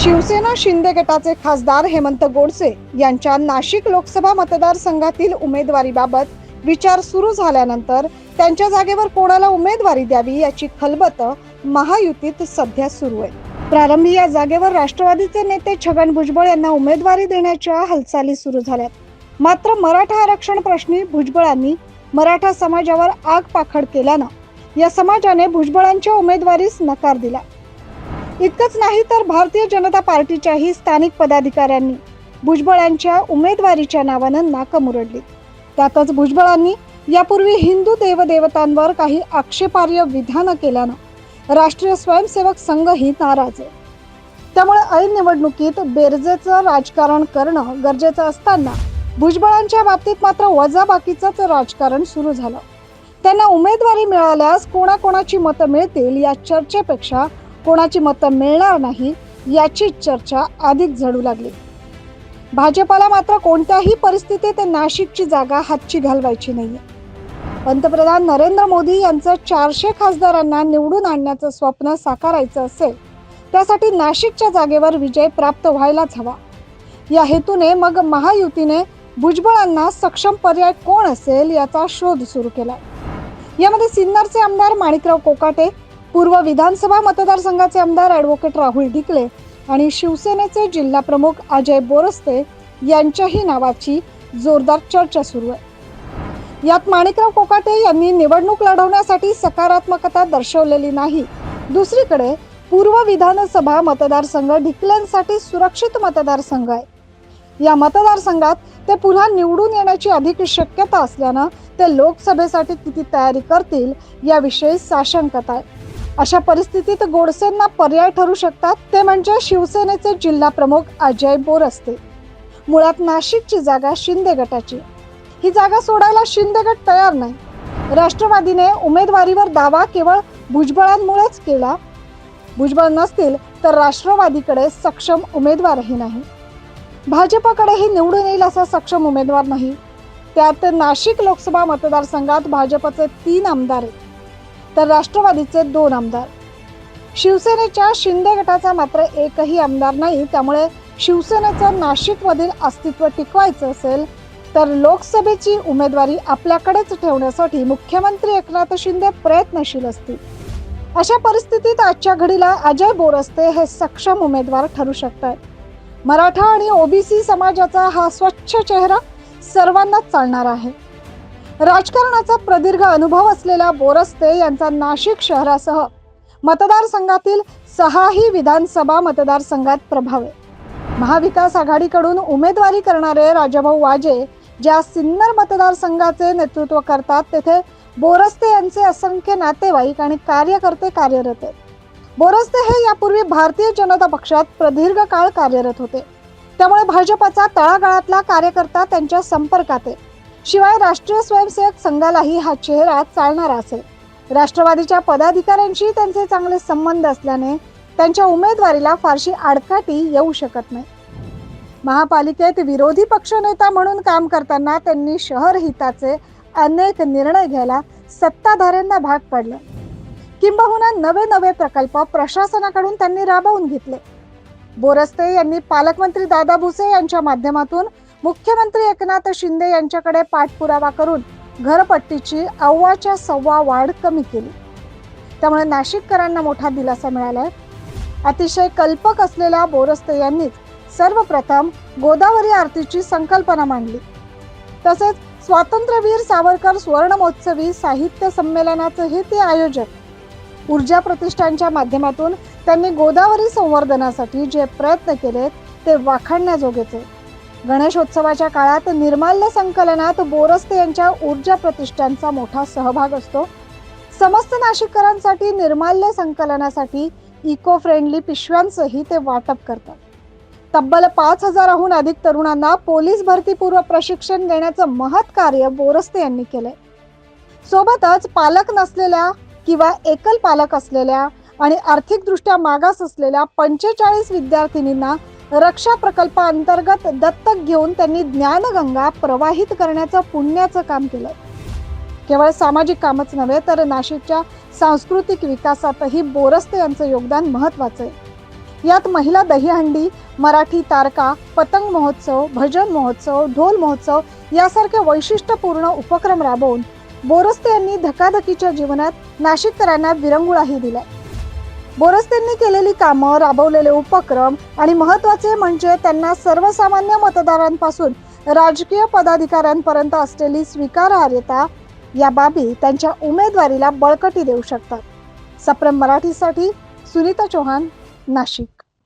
शिवसेना शिंदे गटाचे खासदार हेमंत गोडसे यांच्या नाशिक लोकसभा मतदारसंघातील उमेदवारीबाबत विचार सुरू झाल्यानंतर त्यांच्या जागेवर कोणाला उमेदवारी द्यावी याची खलबत महायुतीत सध्या सुरू आहे प्रारंभी या जागेवर राष्ट्रवादीचे नेते छगन भुजबळ यांना उमेदवारी देण्याच्या हालचाली सुरू झाल्यात. मात्र मराठा आरक्षण प्रश्नी भुजबळांनी मराठा समाजावर आग पाखड केल्यानं या समाजाने भुजबळांच्या उमेदवारीस नकार दिला. इतकंच नाही तर भारतीय जनता पार्टीच्याही स्थानिक पदाधिकाऱ्यांनी भुजबळांच्या उमेदवारीच्या नावानं नाकं मुरडली. त्यातच भुजबळांनी यापूर्वी हिंदू देवदेवतांवर काही आक्षेपार्ह विधानं केल्यानं राष्ट्रीय स्वयंसेवक संघही नाराज आहे. त्यामुळे ऐन निवडणुकीत बेरजेचं राजकारण करणं गरजेचं असताना भुजबळांच्या बाबतीत मात्र वजाबाकीचंच राजकारण सुरू झालं. त्यांना उमेदवारी मिळाल्यास कोणाकोणाची मतं मिळतील या चर्चेपेक्षा कोणाची मतं मिळणार नाही याची चर्चा अधिक झडू लागली. भाजपाला मात्र कोणत्याही परिस्थितीत नाशिकची जागा हातची घालवायची नाहीये. पंतप्रधान नरेंद्र मोदी यांचं चारशे खासदारांना निवडून आणण्याचं स्वप्न साकारायचं असेल त्यासाठी नाशिकच्या जागेवर विजय प्राप्त व्हायलाच हवा. या हेतूने मग महायुतीने भुजबळांना सक्षम पर्याय कोण असेल याचा शोध सुरू केला यामध्ये सिन्नरचे आमदार माणिकराव कोकाटे पूर्व विधानसभा मतदारसंघाचे आमदार ॲडव्होकेट राहुल ढिकले आणि शिवसेनेचे जिल्हा प्रमुख अजय बोरस्ते यांच्याही नावाची जोरदार चर्चा सुरू आहे. यात माणिकराव कोकाटे यांनी निवडणूक लढवण्यासाठी सकारात्मकता दर्शवलेली नाही. दुसरीकडे पूर्व विधानसभा मतदारसंघ ढिकल्यांसाठी सुरक्षित मतदारसंघ आहे. या मतदारसंघात ते पुन्हा निवडून येण्याची अधिक शक्यता असल्यानं ते लोकसभेसाठी किती तयारी करतील याविषयी साशंकता आहे. अशा परिस्थितीत गोडसेंना पर्याय ठरू शकतात ते म्हणजे शिवसेनेचे जिल्हा प्रमुख अजय बोरस्ते. मुळात नाशिकची जागा शिंदे गटाची. ही जागा सोडायला शिंदे गट तयार नाही. राष्ट्रवादीने उमेदवारीवर दावा केवळ भुजबळांमुळेच केला. भुजबळ नसतील तर राष्ट्रवादीकडे सक्षम उमेदवारही नाही. भाजपकडेही निवडून येईल असा सक्षम उमेदवार नाही. त्यात नाशिक लोकसभा मतदारसंघात भाजपचे तीन आमदार आहेत. तर राष्ट्रवादीचे दोन आमदार. शिवसेनेच्या शिंदे गटाचा मात्र एकही आमदार नाही त्यामुळे शिवसेनेचं नाशिकमधील अस्तित्व टिकवायचं असेल तर लोकसभेची उमेदवारी आपल्याकडेच ठेवण्यासाठी मुख्यमंत्री एकनाथ शिंदे प्रयत्नशील असतील. अशा परिस्थितीत आजच्या घडीला अजय बोरस्ते हे सक्षम उमेदवार ठरू शकतात मराठा आणि ओबीसी समाजाचा हा स्वच्छ चेहरा सर्वांनाच चालणार आहे. राजकारणाचा प्रदीर्घ अनुभव असलेल्या बोरस्ते यांचा नाशिक शहरासह मतदारसंघातील सहाही विधानसभा मतदारसंघात प्रभाव आहे. महाविकास आघाडीकडून उमेदवारी करणारे राजाभाऊ वाजे ज्या सिन्नर मतदारसंघाचे नेतृत्व करतात तेथे बोरस्ते यांचे असंख्य नातेवाईक आणि कार्यकर्ते कार्यरत आहेत. बोरस्ते हे यापूर्वी भारतीय जनता पक्षात प्रदीर्घ काळ कार्यरत होते. त्यामुळे भाजपचा तळागाळातला कार्यकर्ता त्यांच्या संपर्कात आहे. शिवाय राष्ट्रीय स्वयंसेवक संघालाही हा चेहरा चालणारा असेल. राष्ट्रवादीच्या पदाधिकाऱ्यांशी त्यांचे चांगले संबंध असल्याने त्यांच्या उमेदवारीला फारशी आडकाठी येऊ शकत नाही. महापालिकेत विरोधी पक्षनेता म्हणून काम करताना त्यांनी शहर हिताचे अनेक निर्णय घ्यायला सत्ताधाऱ्यांना भाग पडलं. किंबहुना नवे नवे प्रकल्प प्रशासनाकडून त्यांनी राबवून घेतले. बोरस्ते यांनी पालकमंत्री दादा भुसे यांच्या माध्यमातून मुख्यमंत्री एकनाथ शिंदे यांच्याकडे पाठपुरावा करून घरपट्टीची अव्वाच्या सव्वा वाढ कमी केली. त्यामुळे नाशिककरांना मोठा दिलासा मिळालाय. अतिशय कल्पक असलेल्या बोरस्ते यांनीच सर्वप्रथम गोदावरी आरतीची संकल्पना मांडली. तसेच स्वातंत्र्यवीर सावरकर सुवर्ण महोत्सवी साहित्य संमेलनाचेही ते आयोजक ऊर्जा प्रतिष्ठानच्या माध्यमातून त्यांनी गोदावरी संवर्धनासाठी जे प्रयत्न केले ते वाखाणण्याजोगेचे. गणेशोत्सवाच्या काळात निर्माल्य संकलनात बोरस्ते यांच्या ऊर्जा प्रतिष्ठानचा मोठा सहभाग असतो. समस्त नाशिककरांसाठी निर्माल्य संकलनासाठी इको फ्रेंडली पिशव्यांचंही ते वाटप करतात. तब्बल पाच हजाराहून अधिक तरुणांना पोलीस भरतीपूर्व प्रशिक्षण देण्याचं महत् कार्य बोरस्ते यांनी केलंय. सोबतच पालक नसलेल्या किंवा एकल पालक असलेल्या आणि आर्थिकदृष्ट्या मागास असलेल्या पंचेचाळीस विद्यार्थिनींना रक्षा प्रकल्पाअंतर्गत दत्तक घेऊन त्यांनी ज्ञानगंगा प्रवाहित करण्याचं पुण्याचं काम केलं. केवळ सामाजिक कामच नव्हे तर नाशिकच्या सांस्कृतिक विकासातही बोरस्ते यांचं योगदान महत्वाचं आहे. यात महिला दहीहंडी मराठी तारका पतंग महोत्सव भजन महोत्सव ढोल महोत्सव यासारखे वैशिष्ट्यपूर्ण उपक्रम राबवून बोरस्ते यांनी धकाधकीच्या जीवनात नाशिककरांना विरंगुळाही दिलाय. बोरस्तेंनी केलेली कामं राबवलेले उपक्रम आणि महत्त्वाचे म्हणजे त्यांना सर्वसामान्य मतदारांपासून राजकीय पदाधिकाऱ्यांपर्यंत असलेली स्वीकारार्हता या बाबी त्यांच्या उमेदवारीला बळकटी देऊ शकतात. सप्रम मराठीसाठी सुनीता चौहान नाशिक.